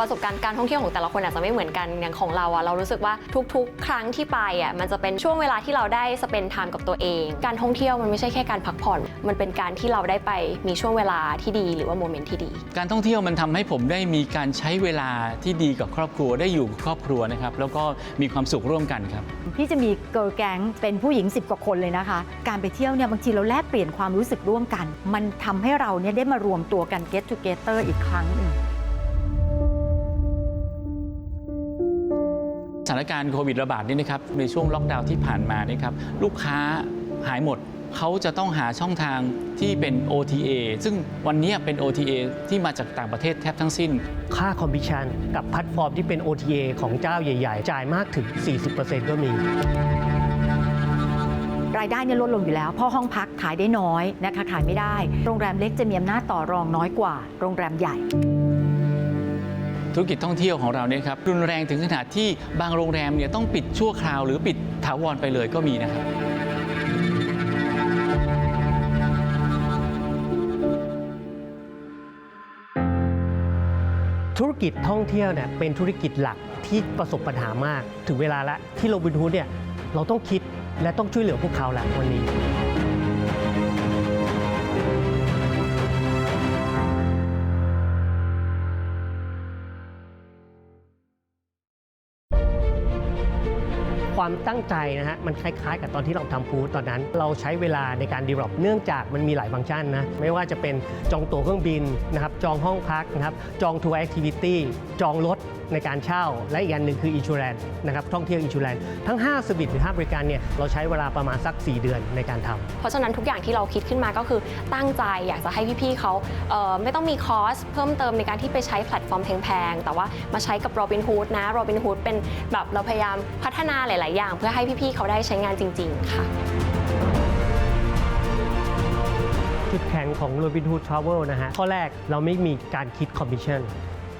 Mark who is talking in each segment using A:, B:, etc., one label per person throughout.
A: ประสบการณ์การท่องเที่ยวของแต่ละคนอาจจะไม่เหมือนกันอย่างของเราอะเรารู้สึกว่าทุกๆ ครั้งที่ไปอะมันจะเป็นช่วงเวลาที่เราได้สเปนไทม์กับตัวเอง การท่องเที่ยวมันไม่ใช่แค่การพักผ่อน มันเป็นการที่เราได้ไปมีช่วงเวลาที่ดีหรือว่าโมเมนต์ที่ดี
B: การท่องเที่ยวมันทำให้ผมได้มีการใช้เวลาที่ดีกับครอบครัวได้อยู่กับครอบครัวนะครับแล้วก็มีความสุขร่วมกันครับ
C: พี่จะมีเกิร์ลแก๊งเป็นผู้หญิง 10 กว่าคนเลยนะคะ การไปเที่ยวเนี่ยบางทีเราแลกเปลี่ยนความรู้สึกร่วมกัน มันทำให้เราเนี่ยได้มารวมตัวกัน get together อีกครั้งหนึ่ง
B: สถานการณ์โควิดระบาดนี่นะครับในช่วงล็อกดาวน์ที่ผ่านมานี่ครับลูกค้าหายหมดเขาจะต้องหาช่องทางที่เป็น OTA ซึ่งวันนี้เป็น OTA ที่มาจากต่างประเทศแทบทั้งสิ้น
D: ค่าคอมมิชชั่นกับแพลตฟอร์มที่เป็น OTA ของเจ้าใหญ่ ๆ จ่ายมากถึง 40%ก็มี
C: รายได้เนี่ยลดลงอยู่แล้วเพราะห้องพักขายได้น้อยนะคะขายไม่ได้ โรงแรมเล็กจะมีอำนาจต่อรองน้อยกว่า โรงแรมใหญ่
B: ธุรกิจท่องเที่ยวของเราเนี่ยครับรุนแรงถึงขนาดที่บางโรงแรมเนี่ยต้องปิดชั่วคราว หรือปิดถาวรไปเลยก็มีนะครับ
D: ธุรกิจท่องเที่ยวเนี่ยเป็นธุรกิจหลักที่ประสบปัญหามาก ถึงเวลาล้วที่โรบินฮูดเนี่ยเราต้องคิดและต้องช่วยเหลือพวกเขาแหละวันนี้ ความตั้งใจนะฮะมันคล้ายๆ กับตอนที่เราทำฟู้ดตอนนั้น เราใช้เวลาในการ develop เนื่องจากมันมีหลายฟังก์ชันนะไม่ว่าจะเป็นจองตั๋วเครื่องบินนะครับจองห้องพักนะครับจองทัวร์แอคทิวิตี้จองรถในการเช่า และอีกอันหนึ่งคือ insurance นะครับท่องเที่ยว insurance ทั้ง 5สวิตหรือ 5 บริการเนี่ยเราใช้เวลาประมาณสัก 4 เดือนในการทำ
A: เพราะฉะนั้นทุกอย่างที่เราคิดขึ้นมาก็คือตั้งใจอยากจะให้พี่ๆเขาเไม่ต้องมีคอสเพิ่มเติมในการที่ไปใช้แพลตฟอร์มแพงๆ แต่ว่ามาใช้กับ Robinhood นะ Robinhood เป็นแบบเราพยายามพัฒนาหลายๆ อย่าง เพื่อให้พี่ ๆ เขาได้ใช้งานจริง ๆ ค่ะ
D: จุดแข็งของ Robinhood Travel นะฮะ ข้อแรกเราไม่มีการคิดคอมมิชชั่น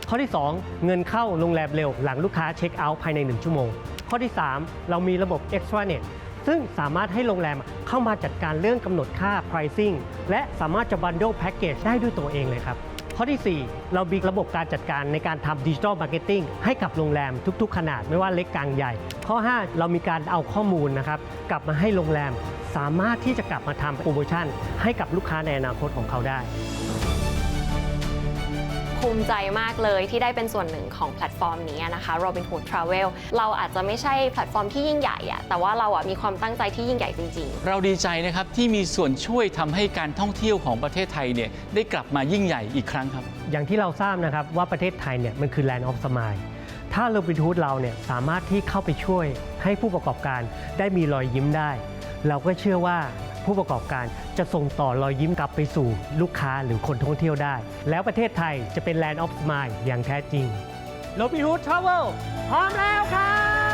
D: ข้อที่ 2 เงินเข้าโรงแรมเร็ว หลังลูกค้าเช็คเอาท์ภายใน 1 ชั่วโมง ข้อที่ 3 เรามีระบบ extranet ซึ่งสามารถให้โรงแรมเข้ามาจัดการเรื่องกำหนดค่า pricing และสามารถจะ bundle package ได้ด้วยตัวเองเลยครับ ข้อที่ 4 เรามีระบบการจัดการในการทำดิจิทัลมาร์เก็ตติ้งให้กับโรงแรมทุก ๆ ขนาดไม่ว่าเล็กกลางใหญ่ ข้อ 5 เรามีการเอาข้อมูลนะครับกลับมาให้โรงแรม สามารถที่จะกลับมาทำโปรโมชั่น ให้กับลูกค้าในอนาคตของเขาได้
A: ภูมิใจมากเลยที่ได้เป็นส่วนหนึ่งของแพลตฟอร์มนี้นะคะ Robinhood Travel เราอาจจะไม่ใช่แพลตฟอร์มที่ยิ่งใหญ่อะแต่ว่าเราอะมีความตั้งใจที่ยิ่งใหญ่จริง ๆ
B: เราดีใจนะครับที่มีส่วนช่วยทำให้การท่องเที่ยวของประเทศไทยเนี่ยได้กลับมายิ่งใหญ่อีกครั้งครับ
D: อย่างที่เราทราบนะครับว่าประเทศไทยเนี่ยมันคือ Land of Smile ถ้าโรบินฮูดเราเนี่ยสามารถที่เข้าไปช่วยให้ผู้ประกอบการได้มีรอยยิ้มได้ เราก็เชื่อว่าผู้ประกอบการจะส่งต่อรอยยิ้มกลับไปสู่ลูกค้าหรือคนท่องเที่ยวได้ แล้วประเทศไทยจะเป็น Land of Smile อย่างแท้จริง โรบินฮูดทราเวลพร้อมแล้วครับ